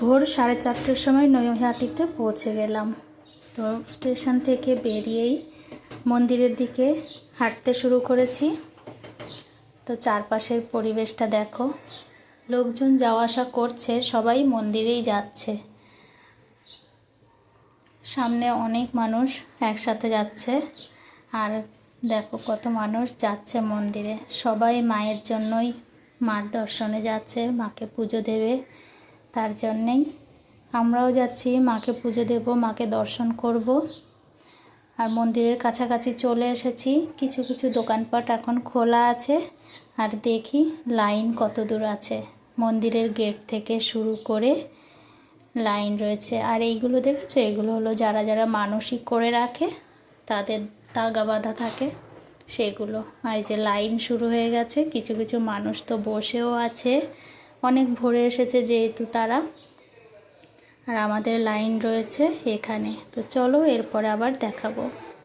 ভোর সাড়ে চারটের সময় নৈহাটিতে পৌঁছে গেলাম। তো স্টেশন থেকে বেরিয়েই মন্দিরের দিকে হাঁটতে শুরু করেছি। তো চারপাশের পরিবেশটা দেখো। লোকজন যাওয়া আসা করছে, সবাই মন্দিরেই যাচ্ছে। সামনে অনেক মানুষ একসাথে যাচ্ছে। আর দেখো কত মানুষ যাচ্ছে মন্দিরে। সবাই মায়ের জন্যই মার দর্শনে যাচ্ছে, মাকে পুজো দেবে। তার জন্যেই আমরাও যাচ্ছি, মাকে পুজো দেব, মাকে দর্শন করব। আর মন্দিরের কাছাকাছি চলে এসেছি। কিছু কিছু দোকানপাট এখন খোলা আছে। আর দেখি লাইন কত দূর আছে। মন্দিরের গেট থেকে শুরু করে লাইন রয়েছে। আর এইগুলো দেখেছ? এগুলো হলো যারা যারা মানসিক করে রাখে, তাদের তাগা বাঁধা থাকে সেগুলো। আর এই যে লাইন শুরু হয়ে গেছে। কিছু কিছু মানুষ তো বসেও আছে। অনেক ভরে এসেছে যেহেতু তারা। আর আমাদের লাইন রয়েছে এখানে। তো চলো এরপরে আবার দেখাবো।